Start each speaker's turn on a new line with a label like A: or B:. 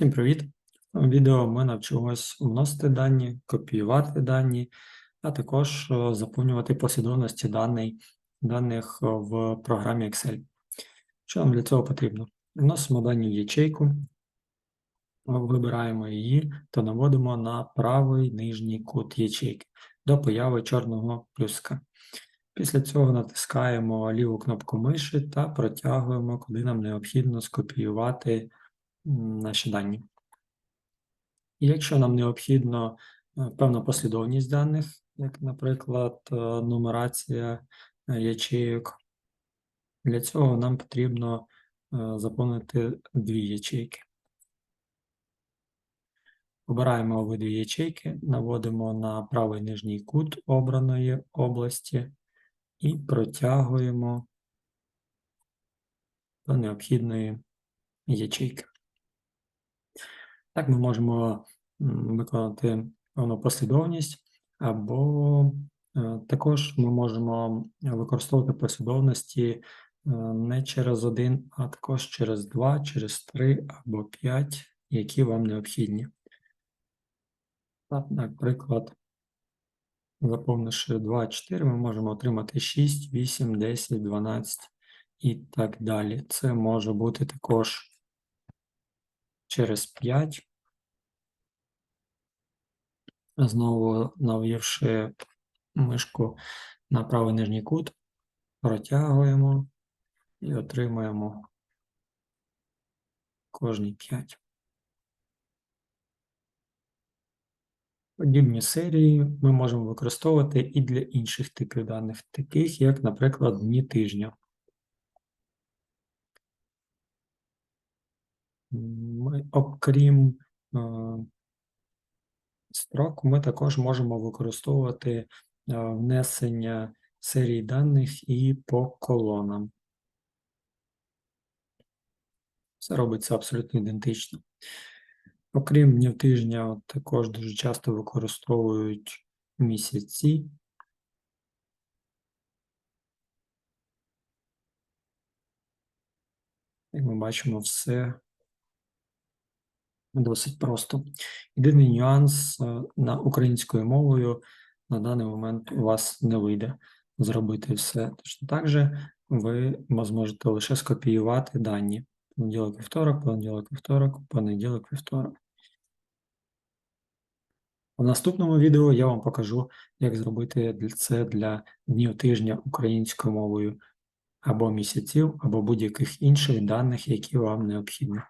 A: Всім привіт! У відео ми навчимось вносити дані, копіювати дані, а також е, заповнювати послідовності даних е, в програмі Excel. Що нам для цього потрібно? Вносимо дані в ячейку, вибираємо її та наводимо на правий нижній кут ячейки до появи чорного плюска. Після цього натискаємо ліву кнопку миші та протягуємо, куди нам необхідно скопіювати наші дані. І якщо нам необхідно е, певна послідовність даних, як, наприклад, е, нумерація е, ячейок, для цього нам потрібно заповнити дві ячейки. Обираємо обидві ячейки, наводимо на правий нижній кут обраної області і протягуємо до необхідної ячейки. Так ми можемо виконати певну послідовність, або е, також ми можемо використовувати послідовності е, не через один, а також через два, через три або п'ять, які вам необхідні. Так, Наприклад, заповнивши 2, 4, ми можемо отримати 6, 8, 10, 12 і так далі. Це може бути також через 5. Знову навівши мишку на правий нижній кут, протягуємо і отримаємо кожні 5. Подібні серії ми можемо використовувати і для інших типів даних, таких як, наприклад, дні тижня. Окрім е, строк, ми також можемо використовувати е, внесення серій даних і по колонам. Це робиться абсолютно ідентично. Окрім днів тижня, також дуже часто використовують місяці. Як ми бачимо, все досить просто. Єдиний нюанс е, на українською мовою на даний момент у вас не вийде зробити все. Точно так же ви зможете лише скопіювати дані. Понеділок, вівторок, понеділок, вівторок, понеділок, вівторок. В наступному відео я вам покажу, як зробити це для днів тижня українською мовою або місяців, або будь-яких інших даних, які вам необхідні.